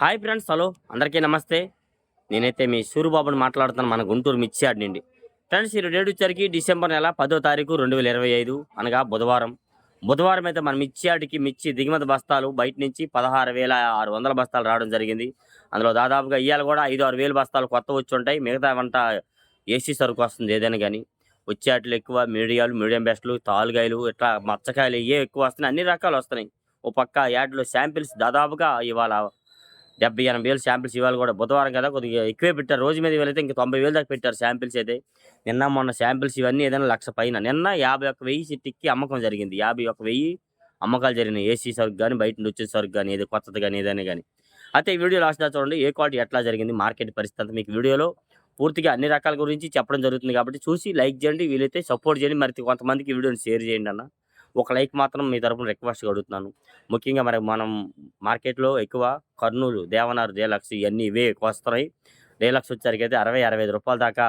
Hi friends hello. అందరికీ నమస్తే. నేనైతే మీ సూరిబాబుని మాట్లాడుతున్నాను మన గుంటూరు మిర్చియాడ్ నుండి. ఫ్రెండ్స్ ఈ డేట్ వచ్చరికి డిసెంబర్ నెల పదో తారీఖు రెండు వేల ఇరవై ఐదు అనగా బుధవారం. బుధవారం అయితే మన మిర్చియాడికి మిర్చి దిగుమతి బస్తాలు బయట నుంచి పదహారు వేల ఆరు వందల బస్తాలు రావడం జరిగింది. అందులో దాదాపుగా ఇవాళ కూడా ఐదు ఆరు వేలు బస్తాలు కొత్త వచ్చి ఉంటాయి. మిగతా వంట ఏసీ సరుకు వస్తుంది ఏదైనా కానీ. వచ్చేట్లు ఎక్కువ మీడియాలు మీడియం బెస్ట్లు తాలుగాయలు ఇట్లా మచ్చకాయలు ఇవే ఎక్కువ వస్తున్నాయి. అన్ని రకాలు వస్తున్నాయి. ఓ పక్క యాడ్లో శాంపిల్స్ దాదాపుగా ఇవాళ డెబ్బై ఎనభై వేలు శాంపిల్స్ ఇవాళ కూడా. బుధవారం కదా కొద్దిగా ఎక్కువే పెట్టారు. రోజు మీద వెళ్తే ఇంకా తొంభై వేలు దాకా పెట్టారు శాంపిల్స్ అయితే. నిన్న మొన్న శాంపిల్స్ ఇవన్నీ ఏదైనా లక్ష పైన. నిన్న యాభై ఒక్క వెయ్యి సిట్టికి అమ్మకం జరిగింది. యాభై ఒక్క వెయ్యి అమ్మకాలు జరిగినాయి. ఏసీ సరుకు కానీ బయట నుంచి వచ్చే సరుకు కానీ ఏది కొత్తది కానీ ఏదైనా కానీ అయితే ఈ వీడియో లాస్ట్ చూడండి. ఏ క్వాలిటీ ఎట్లా జరిగింది మార్కెట్ పరిస్థితి మీకు వీడియోలో పూర్తిగా అన్ని రకాల గురించి చెప్పడం జరుగుతుంది కాబట్టి చూసి లైక్ చేయండి. వీలైతే సపోర్ట్ చేయండి. మరి కొంతమందికి వీడియోని షేర్ చేయండి అన్న. ఒక లైక్ మాత్రం మీ తరపున రిక్వెస్ట్ అడుగుతున్నాను. ముఖ్యంగా మరి మనం మార్కెట్లో ఎక్కువ కర్నూలు దేవనార్ డేలక్స్ ఇవన్నీ ఇవే ఎక్కువ వస్తున్నాయి. డీలక్స్ వచ్చేసరికైతే అరవై అరవై ఐదు రూపాయల దాకా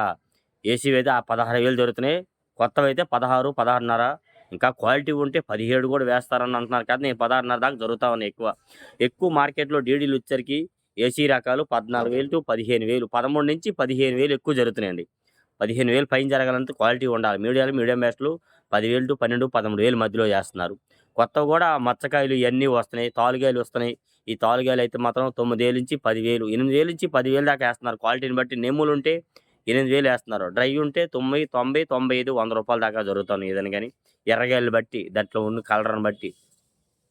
ఏసీ అయితే ఆ పదహారు వేలు దొరుకుతున్నాయి. కొత్తవి అయితే పదహారు పదహారున్నర ఇంకా క్వాలిటీ ఉంటే పదిహేడు కూడా వేస్తారని అంటున్నారు. కదా నేను పదహారున్నర దాకా జరుగుతా ఉన్నాయి ఎక్కువ. ఎక్కువ మార్కెట్లో డీడీలు వచ్చరికి ఏసీ రకాలు పద్నాలుగు వేలు టు పదిహేను వేలు పదమూడు నుంచి పదిహేను వేలు ఎక్కువ జరుగుతున్నాయండి. పదిహేను వేలు పైన జరగాలంటే క్వాలిటీ ఉండాలి. మీడియాలు మీడియం బెస్ట్లు పదివేలు టు పన్నెండు పదమూడు వేలు మధ్యలో చేస్తున్నారు కొత్తవి కూడా మచ్చకాయలు ఇవన్నీ వస్తున్నాయి తాలుగాయలు వస్తున్నాయి. ఈ తాలుగాయలు అయితే మాత్రం తొమ్మిది వేలు నుంచి పదివేలు ఎనిమిది వేలు నుంచి పదివేలు దాకా వేస్తున్నారు. క్వాలిటీని బట్టి నెమ్ములు ఉంటే ఎనిమిది వేలు వేస్తున్నారు. డ్రై ఉంటే తొంభై తొంభై తొంభై ఐదు వంద రూపాయల దాకా జరుగుతున్నాయి ఏదైనా కానీ. ఎర్రగాయలు బట్టి దాంట్లో ఉన్న కలర్ని బట్టి.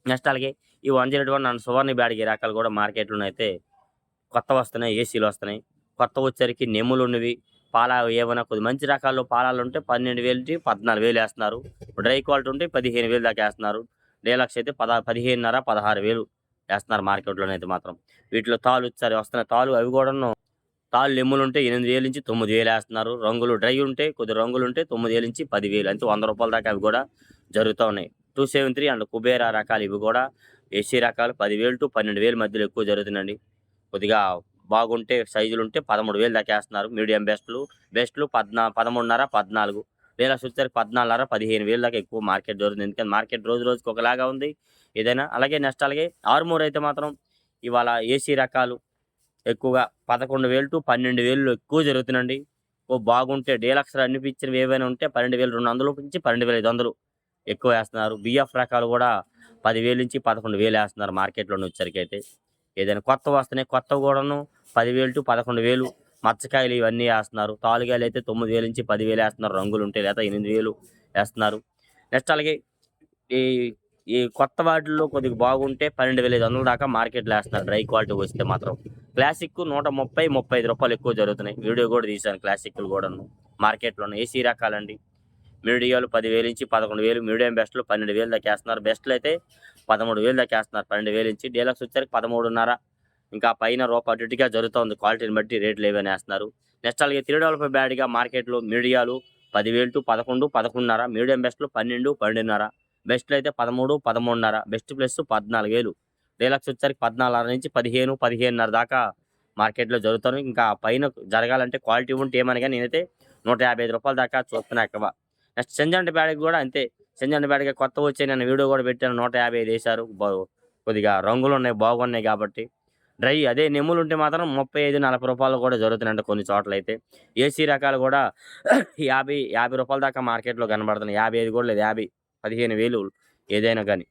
నెక్స్ట్ అలాగే ఈ one zero one and Suvarna బ్యాడ్కి రకాలు కూడా మార్కెట్లో అయితే కొత్త వస్తున్నాయి ఏసీలు వస్తున్నాయి. కొత్త వచ్చరికి నెమ్ములు ఉన్నవి పాల ఏమైనా కొద్ది మంచి రకాల్లో పాలాలు ఉంటే పన్నెండు వేలు నుంచి పద్నాలుగు వేలు వేస్తున్నారు. డ్రై క్వాలిటీ ఉంటే పదిహేను వేలు దాకా వేస్తున్నారు. డీలక్స్ అయితే పద పదిహేనున్నర పదహారు వేలు వేస్తున్నారు మార్కెట్లోనే అయితే మాత్రం. వీటిలో తాలు ఇచ్చారు వస్తున్నాయి. తాలు అవి కూడాను తాళ్ళు లెమ్ములు ఉంటే ఎనిమిది వేలు నుంచి తొమ్మిది వేలు వేస్తున్నారు. రంగులు డ్రై ఉంటే కొద్ది రంగులు ఉంటే తొమ్మిది వేలు నుంచి పది వేలు అంటే వంద రూపాయల దాకా అవి కూడా జరుగుతూ ఉన్నాయి. Two seven three and Kubera రకాలు ఇవి కూడా ఏసీ రకాలు పదివేలు టు పన్నెండు వేలు మధ్యలో ఎక్కువ జరుగుతుందండి. కొద్దిగా బాగుంటే సైజులు ఉంటే పదమూడు వేలు దాకా వేస్తున్నారు. మీడియం బెస్ట్లు బెస్ట్లు పద్నా పదమూడున్నర పద్నాలుగు. వేల చూస్తే పద్నాలుగున్నర పదిహేను వేలు దాకా ఎక్కువ మార్కెట్ జరుగుతుంది ఎందుకంటే మార్కెట్ రోజు రోజుకి ఒకలాగా ఉంది. ఏదైనా అలాగే నెక్స్ట్ అలాగే ఆరుమూరు అయితే మాత్రం ఇవాళ ఏసీ రకాలు ఎక్కువగా పదకొండు వేలు టు పన్నెండు వేలు ఎక్కువ జరుగుతుందండి. ఓ బాగుంటే డీలక్స్ అనిపించినవి ఏవైనా ఉంటే పన్నెండు వేలు రెండు వందలు నుంచి పన్నెండు వేల ఐదు వందలు ఎక్కువ వేస్తున్నారు. బిఎఫ్ రకాలు కూడా పదివేలు నుంచి పదకొండు వేలు వేస్తున్నారు మార్కెట్లో వచ్చరికి అయితే. ఏదైనా కొత్త వస్తున్నాయి కొత్త కూడాను పదివేలు టు పదకొండు వేలు మచ్చకాయలు ఇవన్నీ వేస్తున్నారు. తాలుగాయలు అయితే తొమ్మిది వేలు నుంచి పదివేలు వేస్తున్నారు. రంగులు ఉంటే లేదా ఎనిమిది వేలు వేస్తున్నారు. నెక్స్ట్ అలాగే ఈ ఈ కొత్త వాటిల్లో కొద్దిగా బాగుంటే పన్నెండు వేల ఐదు వందల దాకా మార్కెట్లో వేస్తున్నారు. డ్రై క్వాలిటీ వస్తే మాత్రం. క్లాసిక్ నూట ముప్పై ముప్పై ఐదు రూపాయలు ఎక్కువ జరుగుతున్నాయి. వీడియో కూడా తీశాను క్లాసిక్లు కూడాను. మార్కెట్లో ఏసీ రకాలండి. మీడియాలు పదివేలు నుంచి పదకొండు వేలు మీడియం బెస్ట్లు పన్నెండు వేలు దాకా వేస్తున్నారు. బెస్ట్లు అయితే పదమూడు వేలు దాకా వేస్తున్నారు. పన్నెండు వేలు నుంచి డీలక్స్ వచ్చరికి పదమూడున్నర ఇంకా పైన రూపాయి జరుగుతుంది. క్వాలిటీని బట్టి రేట్లు ఏవైనా వేస్తున్నారు నెక్స్ట్ అలాగే త్రీ డెవలప్ బ్యాడ్గా మార్కెట్లో మీడియాలు పదివేలు టు పదకొండు పదకొండున్నర మీడియం బెస్ట్లు పన్నెండు పన్నెండున్నర బెస్ట్లు అయితే పదమూడు పదమూడున్నర బెస్ట్ ప్లస్ పద్నాలుగు వేలు డీలక్స్ వచ్చరికి పద్నాలుగున్నర నుంచి పదిహేను పదిహేనున్నర దాకా మార్కెట్లో జరుగుతాను. ఇంకా పైన జరగాలంటే క్వాలిటీ ఉంటే ఏమని కానీ నేనైతే నూట యాభై ఐదు రూపాయల దాకా చూస్తున్నా ఎక్కువ. నెక్స్ట్ సెంజండ్ బ్యాడ్కి కూడా అంతే. సెంజండ్ బ్యాడ్కి కొత్త వచ్చే నేను వీడియో కూడా పెట్టాను. నూట యాభై ఐదు వేశారు. కొద్దిగా రంగులు ఉన్నాయి బాగున్నాయి కాబట్టి. డ్రై అదే నెమ్ములు ఉంటే మాత్రం ముప్పై ఐదు నలభై రూపాయలు కూడా జరుగుతున్నాయంట కొన్ని చోట్ల అయితే ఏసీ రకాలు కూడా యాభై యాభై రూపాయల దాకా మార్కెట్లో కనబడుతున్నాయి. యాభై ఐదు కూడా లేదు యాభై పదిహేను వేలు ఏదైనా కానీ.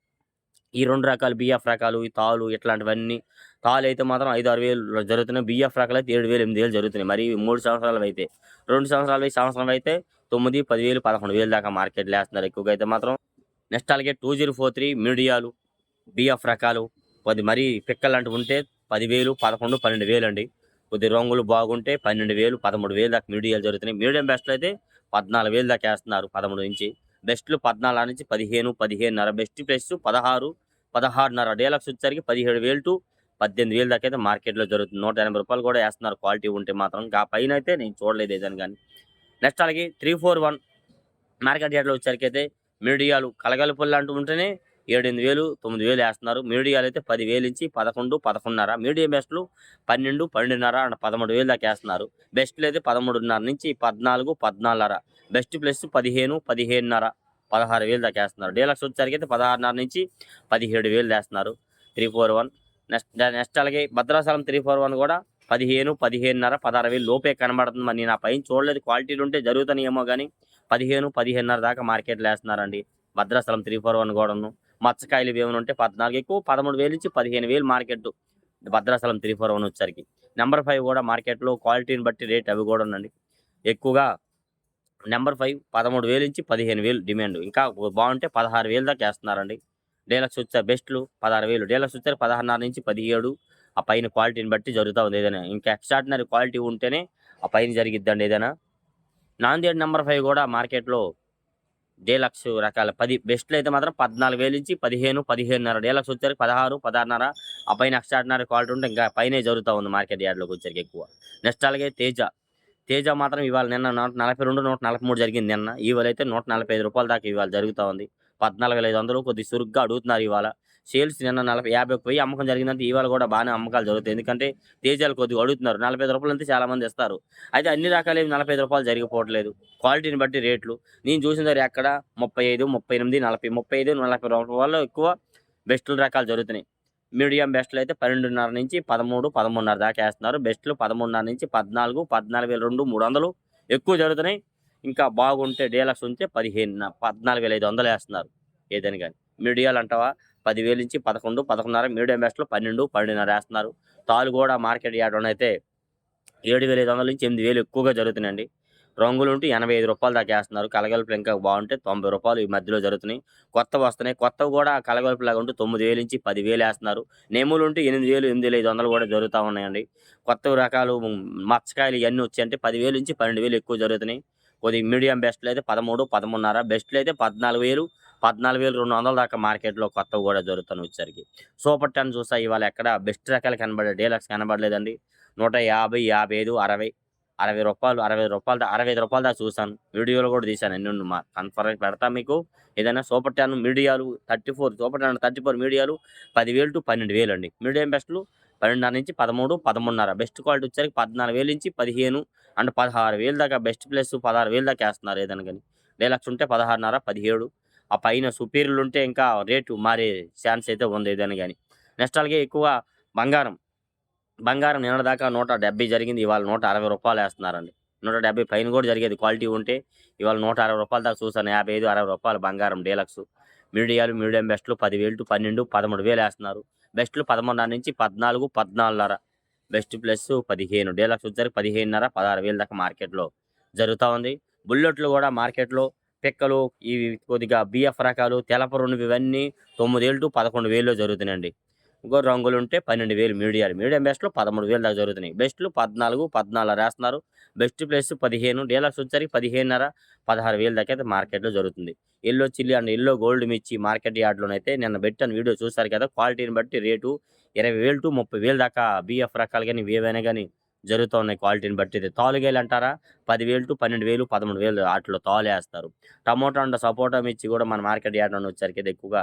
ఈ రెండు రకాలు బిఎఫ్ రకాలు ఈ తాలు ఇట్లాంటివన్నీ తాలు అయితే మాత్రం ఐదు ఆరు వేలు జరుగుతున్నాయి. బిఎఫ్ రకాలు అయితే ఏడు వేలు ఎనిమిది వేలు జరుగుతున్నాయి. మరి మూడు సంవత్సరాలు అయితే రెండు సంవత్సరాలు సంవత్సరం అయితే తొమ్మిది పదివేలు పదకొండు వేలు దాకా మార్కెట్లో వేస్తున్నారు ఎక్కువగా అయితే మాత్రం నెక్స్ట్ అలాగే టూ జీరో ఫోర్ త్రీ మీడియాలు బిఎఫ్ రకాలు కొద్ది మరీ పిక్కలు లాంటివి ఉంటే పదివేలు పదకొండు పన్నెండు వేలు అండి కొద్ది రంగులు బాగుంటే పన్నెండు వేలు పదమూడు వేలు దాకా మీడియాలు జరుగుతున్నాయి. మీడియం బెస్ట్లు అయితే పద్నాలుగు వేలు దాకా వేస్తున్నారు పదమూడు నుంచి. బెస్ట్లు పద్నాలుగు నుంచి పదిహేను పదిహేనున్నర బెస్ట్ ప్లస్ పదహారు పదహారున్నర డీలక్స్ వచ్చేసరికి పదిహేడు వేలు టు పద్దెనిమిది వేలు దాకా అయితే మార్కెట్లో జరుగుతుంది. నూట ఎనభై రూపాయలు కూడా వేస్తున్నారు. క్వాలిటీ ఉంటే మాత్రం ఆ పైన అయితే నేను చూడలేదు ఏదని కానీ. నెక్స్ట్ అలాగే త్రీ ఫోర్ వన్ మార్కెట్ యార్డ్లో వచ్చేసరికి అయితే మీడియాలు కలగలుపులు లాంటివి ఉంటేనే ఏడెనిమిది వేలు తొమ్మిది వేలు వేస్తున్నారు. మీడియాలు అయితే పదివేలు నుంచి పదకొండు పదకొండున్నర. మీడియం బెస్ట్లు పన్నెండు పన్నెండున్నర అండ్ పదమూడు వేలు దాకా వేస్తున్నారు. బెస్ట్లు అయితే పదమూడున్నర నుంచి పద్నాలుగు పద్నాలుగున్నర. బెస్ట్ ప్లస్ పదిహేను పదిహేనున్నర పదహారు వేలు దాకా వేస్తున్నారు. డీలక్స్ వచ్చేసరికి అయితే పదహారున్నర నుంచి పదిహేడు వేలు వేస్తున్నారు. Three four one. Next next అలాగే భద్రాచలం త్రీ ఫోర్ వన్ కూడా పదిహేను పదిహేనున్నర పదహారు వేలు లోపే కనబడుతుంది. మరి నేను ఆ పైన చూడలేదు. క్వాలిటీలు ఉంటే జరుగుతున్నాయేమో కానీ పదిహేను పదిహేనున్నర దాకా మార్కెట్లో వేస్తున్నారండి. భద్రాచలం త్రీ ఫోర్ వన్ కూడాను మత్స్యకాయలు ఏమైనా ఉంటే పద్నాలుగు ఎక్కువ పదమూడు వేలు నుంచి పదిహేను వేలు market Bhadrachalam three four one వచ్చరికి నెంబర్ ఫైవ్ కూడా మార్కెట్లో క్వాలిటీని బట్టి రేట్ అవి కూడా ఉందండి ఎక్కువగా నెంబర్ ఫైవ్ పదమూడు వేలు నుంచి పదిహేను వేలు డిమాండ్. ఇంకా బాగుంటే పదహారు వేలు దాకా వేస్తున్నారండి. డీలక్స్ వచ్చే బెస్ట్లు పదహారు వేలు. డీలక్స్ వచ్చారు పదహారున్నర నుంచి పదిహేడు. ఆ పైన క్వాలిటీని బట్టి జరుగుతూ ఉంది ఏదైనా. ఇంకా ఎక్స్ట్రాడినరీ క్వాలిటీ ఉంటేనే ఆ పైన జరిగిద్దండి ఏదైనా. నాందేడ్ నెంబర్ ఫైవ్ కూడా మార్కెట్లో డీలక్స్ రకాల పది బెస్ట్లు అయితే మాత్రం పద్నాలుగు వేలు నుంచి పదిహేను పదిహేనున్నర డీలక్స్ వచ్చరికి పదహారు పదహారున్నర. ఆ పైన ఎక్స్ట్రాడినరీ క్వాలిటీ ఉంటే ఇంకా పైనే జరుగుతూ ఉంది మార్కెట్ యార్డ్లోకి వచ్చరికి ఎక్కువ. నెక్స్ట్ అలాగే తేజ. తేజ మాత్రం ఇవాళ నిన్న నూట నలభై రెండు నూట నలభై మూడు జరిగింది నిన్న. ఇవాళ అయితే నూట నలభై ఐదు రూపాయల దాకా ఇవాళ జరుగుతూ ఉంది. పద్నాలుగు వేల ఐదు వందలు కొద్ది చురుగ్గా అడుగుతున్నారు ఇవాళ. సేల్స్ నిన్న నలభై యాభై పోయి అమ్మకం జరిగిందంటే ఇవాళ కూడా బాగానే అమ్మకాలు జరుగుతాయి. ఎందుకంటే తేజాలు కొద్దిగా అడుగుతున్నారు. నలభై రూపాయలు అంతే చాలా మంది ఇస్తారు. అయితే అన్ని రకాలు ఏమి నలభై రూపాయలు జరిగిపోవట్లేదు. క్వాలిటీని బట్టి రేట్లు. నేను చూసిన దగ్గర ఎక్కడ ముప్పై ఐదు ముప్పై ఎనిమిది నలభై ముప్పై ఐదు నలభై రూపాయలు ఎక్కువ బెస్టుల రకాలు జరుగుతున్నాయి. మీడియం బెస్ట్లు అయితే పన్నెండున్నర నుంచి పదమూడు పదమూడున్నర దాకా వేస్తున్నారు. బెస్ట్లు పదమూడున్నర నుంచి పద్నాలుగు పద్నాలుగు వేల రెండు మూడు వందలు ఎక్కువ జరుగుతున్నాయి. ఇంకా బాగుంటే డీలక్స్ ఉంటే పదిహేను పద్నాలుగు వేల ఐదు వందలు వేస్తున్నారు. ఏదని కానీ మీడియాలు అంటావా? పదివేలు నుంచి పదకొండు పదకొండున్నర మీడియం బెస్ట్లు పన్నెండు పన్నెండున్నర వేస్తున్నారు. తాలుగూడ కూడా మార్కెట్ యార్డ్ అయితే ఏడు వేల ఐదు వందల నుంచి ఎనిమిది వేలు ఎక్కువగా జరుగుతున్నాయండి. రంగులు ఉంటే ఎనభై ఐదు రూపాయలు దాకా వేస్తున్నారు. కలగలుపులు ఇంకా బాగుంటే తొంభై రూపాయలు ఈ మధ్యలో జరుగుతున్నాయి. కొత్త వస్తున్నాయి. కొత్తవి కూడా కలగలుపులాగా ఉంటే తొమ్మిది వేలు నుంచి పదివేలు వేస్తున్నారు. నెములు ఉంటే ఎనిమిది వేలు ఎనిమిది వేలు ఐదు వందలు కూడా జరుగుతూ ఉన్నాయండి. కొత్త రకాలు మచ్చకాయలు ఇవన్నీ వచ్చాయంటే పదివేలు నుంచి పన్నెండు వేలు ఎక్కువ జరుగుతున్నాయి. కొద్దిగా మీడియం బెస్ట్లు అయితే పదమూడు పదమూడున్నర బెస్ట్లు అయితే పద్నాలుగు వేలు పద్నాలుగు వేలు రెండు వందల దాకా మార్కెట్లో కొత్తవి కూడా జరుగుతున్నాయి వచ్చరికి సూపర్ టెన్ చూసా ఇవాళ ఎక్కడ బెస్ట్ రకాలు కనబడే డీలక్స్ కనబడలేదండి. నూట యాభై యాభై ఐదు అరవై అరవై రూపాయలు అరవై రూపాయలు అరవై ఐదు రూపాయలు దాకా చూశాను వీడియోలు కూడా తీశాను ఎన్ని మా కన్ఫర్మ్ పెడతా మీకు. ఏదైనా సూపర్ టెన్ మీడియాలు thirty four super ten thirty four మీడియాలు పదివేలు టు పన్నెండు వేలు అండి. మీడియం బెస్ట్లు పన్నెండున్నర నుంచి పదమూడు పదమూడున్నర. బెస్ట్ క్వాలిటీ వచ్చేసరికి పద్నాలుగు వేలు నుంచి పదిహేను అండ్ పదహారు వేలు దాకా బెస్ట్ ప్లస్ పదహారు వేలు దాకా వేస్తున్నారు ఏదైనా కానీ. డీలక్స్ ఉంటే పదహారున్నర పదిహేడు ఆ పైన సుపీరియర్లు ఉంటే ఇంకా రేటు మారే ఛాన్స్ అయితే ఉంది ఏదైనా కానీ నెక్స్ట్ అలాగే ఎక్కువ బంగారం. బంగారం నిన్న దాకా నూట డెబ్బై జరిగింది ఇవాళ నూట అరవై రూపాయలు వేస్తున్నారండి. నూట డెబ్బై పైన కూడా జరిగేది క్వాలిటీ ఉంటే ఇవాళ నూట అరవై రూపాయల దాకా చూసాను యాభై ఐదు అరవై రూపాయలు బంగారం డీలక్స్. మీడియాలు మీడియం బెస్ట్లు పదివేలు టు పన్నెండు పదమూడు వేలు వేస్తున్నారు. బెస్ట్లు పదమూడున్నర నుంచి పద్నాలుగు పద్నాలుగున్నర. బెస్ట్ ప్లస్ పదిహేను డీలక్స్ వచ్చేసరికి పదిహేనున్నర పదహారు వేలు దాకా మార్కెట్లో జరుగుతూ ఉంది. బుల్లెట్లు కూడా మార్కెట్లో పిక్కలు ఇవి కొద్దిగా బిఎఫ్ రకాలు తెలప రెండు ఇవన్నీ తొమ్మిదేళ్ళు టు పదకొండు వేలలో జరుగుతున్నాయండి. ఇంకో రంగులు ఉంటే పన్నెండు వేలు మీడియాలు. మీడియం బెస్ట్లో పదమూడు వేలు దాకా జరుగుతున్నాయి. బెస్ట్లు పద్నాలుగు పద్నాలుగు రాస్తున్నారు. బెస్ట్ ప్లస్ పదిహేను డీలర్స్ వచ్చరికి పదిహేనున్నర పదహారు వేలు దాకా అయితే మార్కెట్లో జరుగుతుంది. Yellow chilli and yellow gold మిర్చి మార్కెట్ యార్డ్లోనైతే నిన్న పెట్టాను వీడియో చూసారు కదా క్వాలిటీని బట్టి రేటు ఇరవై వేలు టు ముప్పై వేలు దాకా బిఎఫ్ రకాలు కానీ ఏవైనా కానీ జరుగుతూ ఉన్నాయి క్వాలిటీని బట్టి ఇది. తాలుగాయలు అంటారా? పదివేలు టు పన్నెండు వేలు పదమూడు వేలు వాటిలో తాలు వేస్తారు టమోటా అండ్ సపోటా మిర్చి కూడా మన మార్కెట్ యార్డ్లో వచ్చరికి అయితే ఎక్కువగా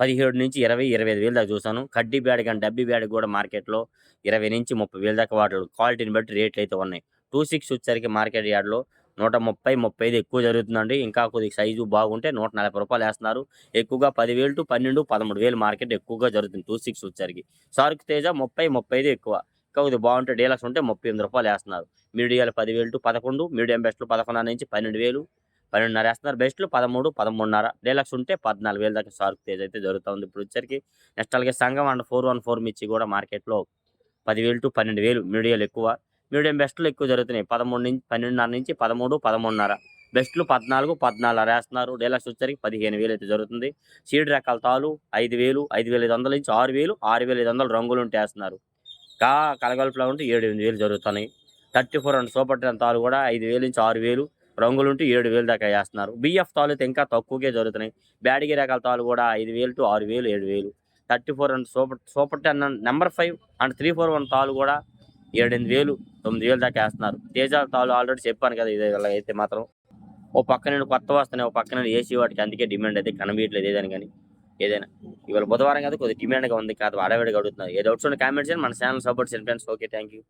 పదిహేడు నుంచి ఇరవై ఇరవై ఐదు వేలు దాకా చూసాను కడ్డీ బ్యాడ్ కానీ డబ్బీ బ్యాడ్ కూడా మార్కెట్లో ఇరవై నుంచి ముప్పై వేలు దాకా వాటి క్వాలిటీని బట్టి రేట్లు అయితే ఉన్నాయి. టూ సిక్స్ వచ్చేసరికి మార్కెట్ యార్డ్లో నూట ముప్పై ముప్పై ఐదు ఎక్కువ జరుగుతుందండి. ఇంకా కొద్దిగా సైజు బాగుంటే నూట నలభై రూపాయలు వేస్తున్నారు. ఎక్కువగా పదివేలు టు పన్నెండు పదమూడు వేలు మార్కెట్ ఎక్కువగా జరుగుతుంది టూ సిక్స్ వచ్చరికి సార్క్ తేజ ముప్పై ముప్పై ఐదు ఎక్కువ. ఇంకా కొద్దిగా బాగుంటే డీలక్స్ ఉంటే ముప్పై ఎనిమిది రూపాయలు వేస్తున్నారు. మీడియాలు పదివేలు టు పదకొండు మీడియం బెస్ట్లు పదకొండున్నర నుంచి పన్నెండు వేలు పన్నెండున్నర వేస్తున్నారు. బెస్ట్లు పదమూడు పదమూడున్నర డీలక్స్ ఉంటే పద్నాలుగు వేలు దాకా షార్క్ తేజ్ అయితే జరుగుతుంది ఇప్పుడు వచ్చరికి నెక్స్ట్ అలాగే సంఘం అండ్ ఫోర్ వన్ ఫోర్ మిర్చి కూడా మార్కెట్లో పదివేలు టు పన్నెండు వేలు మీడియాలు ఎక్కువ. మీడియం బెస్ట్లు ఎక్కువ జరుగుతున్నాయి. పదమూడు నుంచి పన్నెండున్నర నుంచి పదమూడు పదమూడున్నర. బెస్ట్లు పద్నాలుగు పద్నాలుగు వేస్తున్నారు. డీలక్స్ వచ్చరికి పదిహేను వేలు అయితే జరుగుతుంది. సీడ్ రకాల తాలు ఐదు వేలు ఐదు వేల ఐదు వందల నుంచి ఆరు వేలు ఆరు వేల ఐదు వందలు రంగులు ఉంటే వేస్తున్నారు. కా కలగలుపులో ఉంటే ఏడు ఎనిమిది వేలు జరుగుతున్నాయి. Thirty four and super ten తాలు కూడా ఐదు వేలు నుంచి ఆరు వేలు రంగులు ఉంటే ఏడు వేలు దాకా వేస్తున్నారు. బిఎఫ్ తాలు అయితే ఇంకా తక్కువకే జరుగుతున్నాయి. బ్యాడిగి రకాల తాలు కూడా ఐదు వేలు టు ఆరు వేలు ఏడు వేలు. Thirty four and super super ten number five and three four one తాలు కూడా ఏడెనిమిది వేలు తొమ్మిది వేలు దాకా వేస్తున్నారు. తేజ తాలు ఆల్రెడీ చెప్పాను కదా ఇది అయితే మాత్రం. ఓ పక్క కొత్త వస్తున్నాయి ఓ పక్క ఏసీ వాటికి అందుకే డిమాండ్ అయితే కనిపించట్లేదు ఏదని కానీ. ఏదైనా. ఇవాళ బుధవారం కదా కొద్దిగా డిమాండ్గా ఉంది కాదు అడవిడిగా అడుగుతున్నారు. ఏ డౌట్స్ ఉన్న కామెంట్స్ మన ఛానల్ సపోర్ట్ చేయండి ఫ్రెండ్స్ ఓకే థ్యాంక్ యూ